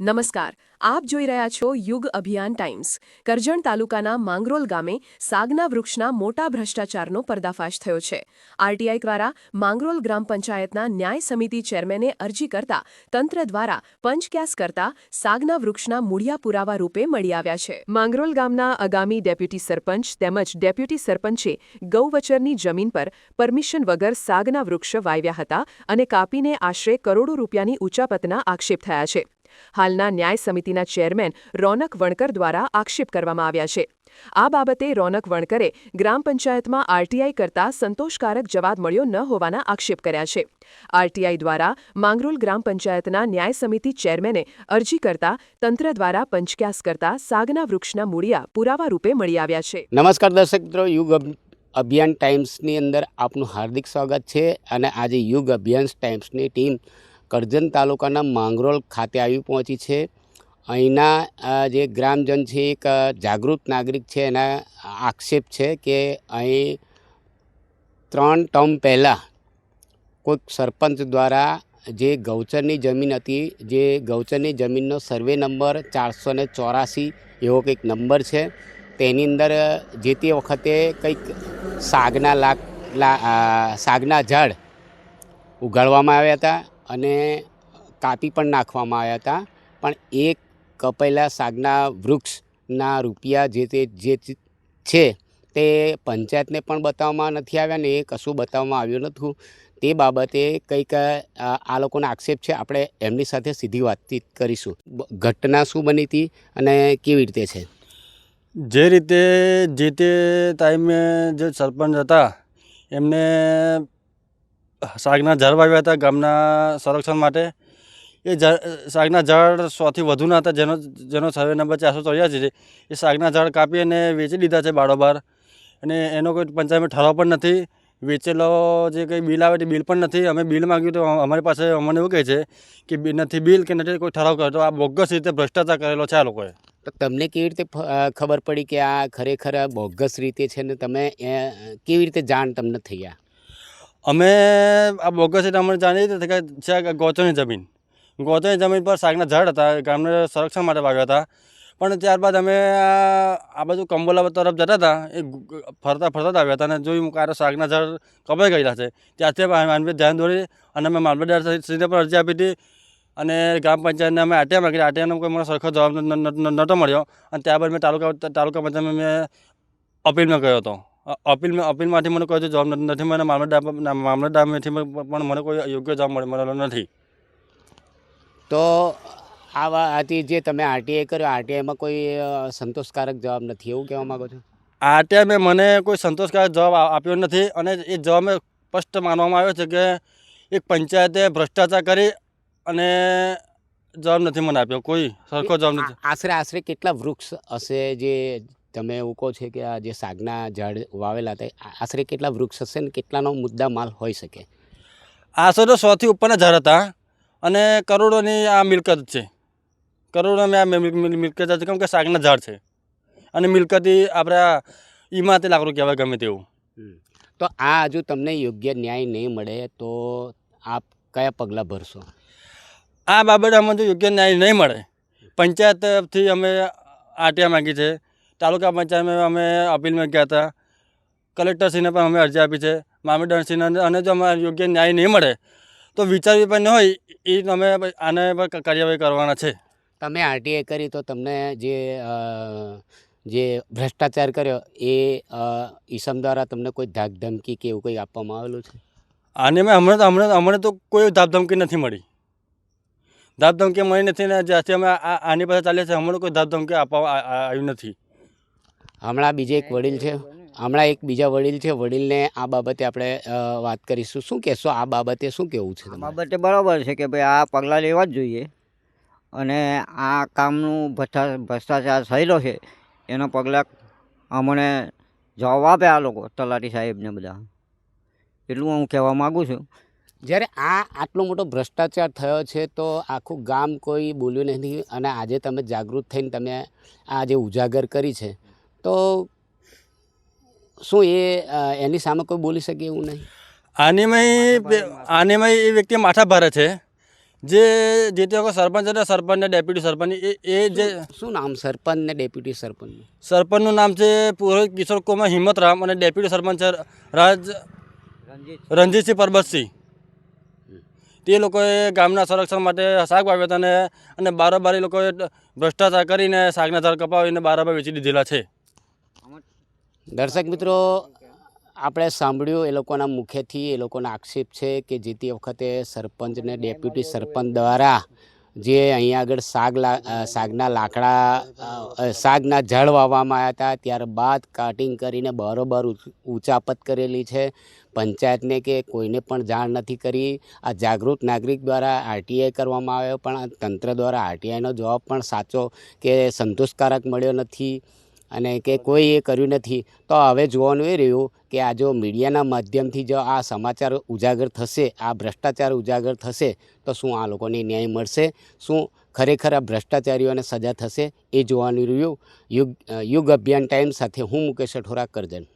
નમસ્કાર, આપ જોઈ રહ્યા છો યુગ અભિયાન ટાઈમ્સ. કરજણ તાલુકાના માંગરોલ ગામે સાગના વૃક્ષના મોટા ભ્રષ્ટાચારનો પર્દાફાશ થયો છે. આરટીઆઈ દ્વારા માંગરોલ ગ્રામ પંચાયતના ન્યાય સમિતિ ચેરમેને અરજી કરતા તંત્ર દ્વારા પંચક્યાસ કરતા સાગના વૃક્ષના મૂળિયા પુરાવા રૂપે મળી આવ્યા છે. માંગરોલ ગામના આગામી ડેપ્યુટી સરપંચ તેમજ ડેપ્યુટી સરપંચે ગૌવચરની જમીન પર પરમિશન વગર સાગના વૃક્ષ વાવ્યા હતા અને કાપીને આશરે કરોડો રૂપિયાની ઉચાપતના આક્ષેપ થયા છે. હાલના ન્યાય સમિતિના ચેરમેન રોનક વણકર દ્વારા આક્ષેપ કરવામાં આવ્યા છે. આ બાબતે રોનક વણકરે ગ્રામ પંચાયતમાં આરટીઆઈ કરતા સંતોષકારક જવાબ મળ્યો ન હોવાના આક્ષેપ કર્યા છે. આરટીઆઈ દ્વારા માંગરોલ ગ્રામ પંચાયતના ન્યાય સમિતિ ચેરમેને અરજી કરતા તંત્ર દ્વારા પંચક્યાસ કરતા સાગના વૃક્ષના મૂળિયા પુરાવા રૂપે મળી આવ્યા છે. નમસ્કાર દર્શક મિત્રો, યુગ અભ- અભિયાન ટાઈમ્સની અંદર આપનું હાર્દિક સ્વાગત છે અને આજે યુગ અભિયાન ટાઈમ્સની ટીમ કરજણ તાલુકાના માંગરોળ ખાતે આવી પહોંચી છે. અહીંના જે ગ્રામજન છે, એક જાગૃત નાગરિક છે, એના આક્ષેપ છે કે અહીં ત્રણ ટર્મ પહેલાં કોઈક સરપંચ દ્વારા જે ગૌચરની જમીન હતી, જે ગૌચરની જમીનનો સર્વે નંબર ચારસો ને ચોરાસી એવો કંઈક નંબર છે. તેની અંદર જે તે વખતે કંઈક સાગના લાક સાગના ઝાડ ઉગાડવામાં આવ્યા હતા. અને કાપી પણ નાખવામાં આવ્યા હતા. પણ એક કપાયેલા સાગના વૃક્ષના રૂપિયા જે તે, જે છે તે પંચાયતને પણ બતાવવામાં નથી આવ્યા ને એ કશું બતાવવામાં આવ્યું નહોતું. તે બાબતે કંઈક આ લોકોનો આક્ષેપ છે. આપણે એમની સાથે સીધી વાતચીત કરીશું. ઘટના શું બની હતી અને કેવી રીતે છે? જે રીતે, જે તે ટાઈમે જે સરપંચ હતા, એમને શાકના ઝાડ વાવ્યા હતા ગામના સંરક્ષણ માટે. એ શાકના ઝાડ સોથી વધુના હતા, જેનો જેનો સર્વે નંબર ચારસો ચોર્યાસી છે. એ શાકના ઝાડ કાપી અને વેચી દીધા છે બારોબાર. અને એનો કોઈ પંચાયતમાં ઠરાવ પણ નથી. વેચેલો જે કંઈ બિલ આવે તે બિલ પણ નથી. અમે બિલ માગ્યું તો અમારી પાસે, અમને એવું કહે છે કે નથી બિલ કે નથી કોઈ ઠરાવ કર્યો. તો આ બોગસ રીતે ભ્રષ્ટાચાર કરેલો છે આ લોકોએ. તો તમને કેવી રીતે ખબર પડી કે આ ખરેખર બોગસ રીતે છે ને તમે કેવી રીતે જાણ તમને થયા અમે આ બોગસ એટલે અમને જાણીએ છીએ કે છે ગોચરની જમીન. ગોચરની જમીન પર શાકના ઝાડ હતા, ગામને સંરક્ષણ માટે વાવ્યા હતા. પણ ત્યારબાદ અમે આ બાજુ કંબોલા તરફ જતા હતા, એ ફરતા ફરતા જ આવ્યા હતા. અને જોયું કારો શાકના ઝાડ કપાઈ ગયેલા છે, ત્યારથી માનવી ધ્યાન દોરી અને અમે મામલતદાર પર અરજી આપી હતી. અને ગ્રામ પંચાયતને અમે આટિયા માંગી આટિયાનો કોઈ મને સરખો જવાબ નહોતો મળ્યો. અને ત્યારબાદ મેં તાલુકા તાલુકા પંચાયતમાં મેં અપીલમાં ગયો હતો. અપીલમાં અપીલમાંથી મને કોઈ જવાબ નથી મને મામલતદાર મામલતદારમાંથી પણ મને કોઈ યોગ્ય જવાબ મળ- મળેલો નથી. તો આ આથી જે તમે આરટીઆઈ કર્યો આરટીઆઈમાં કોઈ સંતોષકારક જવાબ નથી એવું કહેવા માગો છો? આરટીઆઈ મેં મને કોઈ સંતોષકારક જવાબ આપ્યો નથી અને એ જવાબ મેં સ્પષ્ટ માનવામાં આવ્યો છે કે એક પંચાયતે ભ્રષ્ટાચાર કરી અને જવાબ નથી મને આપ્યો. કોઈ સરખો જવાબ નથી. આશરે આશરે કેટલા વૃક્ષ હશે જે તમે એવું કહો છે કે આ જે સાગના ઝાડ વાવેલા હતા આશરે કેટલા વૃક્ષ હશે ને કેટલાનો મુદ્દા માલ હોઈ શકે? આશરે તો સોથી ઉપરના ઝાડ હતા અને કરોડોની આ મિલકત છે. કરોડોની આ મિલ- મિલ- મિલકત છે કેમ કે સાગના ઝાડ છે. અને મિલકતી આપણે ઈમાતે લાકડું કહેવાય ગમે તેવું. તો આ હજુ તમને યોગ્ય ન્યાય નહીં મળે તો આપ કયા પગલાં ભરશો? આ બાબતે અમને જો યોગ્ય ન્યાય નહીં મળે પંચાયત તરફથી અમે આરટીઆઈ માગી છે તાલુકા પંચાયતમાં અમે અપીલમાં ગયા હતા. કલેક્ટરશ્રીને પણ અમે અરજી આપી છે. મામલતદારશ્રીને અને- અને જો અમારે યોગ્ય ન્યાય નહીં મળે તો વિચારવી પણ ન હોય એ અમે આને પર કાર્યવાહી કરવાના છે. તમે આરટીઆઈ કરી તો તમને જે જે ભ્રષ્ટાચાર કર્યો એ ઈસમ દ્વારા તમને કોઈ ધાકધમકી કે એવું કંઈ આપવામાં આવેલું છે? આને મેં હમણાં તો હમણાં હમણાં તો કોઈ ધાપધમકી નથી મળી. ધાપધમકી મળી નથી ને જ્યાંથી અમે આની પાસે ચાલીએ છીએ હમણાં કોઈ ધાપધમકી આપવા આવ્યું નથી. હમણાં બીજે એક વડીલ છે. હમણાં એક બીજા વડીલ છે. વડીલને આ બાબતે આપણે વાત કરીશું. શું કહેશો? આ બાબતે શું કહેવું છે બાબતે બરાબર છે કે ભાઈ આ પગલાં લેવા જ જોઈએ. અને આ કામનું ભ્રષ્ટા ભ્રષ્ટાચાર થયેલો છે એનો પગલાં અમને જવાબ આપે આ લોકો તલાટી સાહેબને બધા. એટલું હું કહેવા માગું છું. જ્યારે આ આટલો મોટો ભ્રષ્ટાચાર થયો છે તો આખું ગામ કોઈ બોલ્યું નથી. અને આજે તમે જાગૃત થઈને તમે આ જે ઉજાગર કરી છે તો શું એ એની સામે કોઈ બોલી શકે એવું નહીં? આનેમય આનેમય એ વ્યક્તિ માથા ભારે છે. જે જે તે વખત સરપંચ હતા સરપંચ ને ડેપ્યુટી સરપંચ એ એ જે શું નામ સરપંચ ને ડેપ્યુટી સરપંચ સરપંચનું નામ છે પુરોહિત કિશોર કુમાર હિંમતરામ અને ડેપ્યુટી સરપંચ છે રાજ રણજીતસિંહ. પરબતસિંહ. તે લોકોએ ગામના સંરક્ષણ માટે શાક વાવ્યા હતા અને અને બારોબાર એ લોકોએ ભ્રષ્ટાચાર કરીને શાકના ઝાડ કપાવીને બારોબાર વેચી દીધેલા છે. દર્શક મિત્રો આપણે સાંભળ્યું એ લોકોના મુખ્યથી એ લોકોના આક્ષેપ છે કે જે તે વખતે સરપંચને ડેપ્યુટી સરપંચ દ્વારા જે અહીંયા આગળ અ, શાકના લાકડા શાકના ઝાડ વાવવામાં આવ્યા હતા ત્યારબાદ કાટિંગ કરીને બરોબર ઊંચ- ઊંચાપત કરેલી છે. પંચાયતને કે કોઈને પણ જાણ નથી કરી. આ જાગૃત નાગરિક દ્વારા આરટીઆઈ કરવામાં આવ્યો પણ આ તંત્ર દ્વારા આરટીઆઈનો જવાબ પણ સાચો કે સંતોષકારક મળ્યો નથી. અને કે કોઈ એ કર્યું નથી. તો હવે જોવાનું એ રહ્યું કે આ જો મીડિયાના માધ્યમથી જો આ સમાચાર ઉજાગર થશે, આ ભ્રષ્ટાચાર ઉજાગર થશે, તો શું આ લોકોને ન્યાય મળશે? શું ખરેખર આ ભ્રષ્ટાચારીઓને સજા થશે? એ જોવાનું રહ્યું. યુગ યુગ અભિયાન ટાઈમ સાથે હું મુકેશ અઠોરા કરજણ.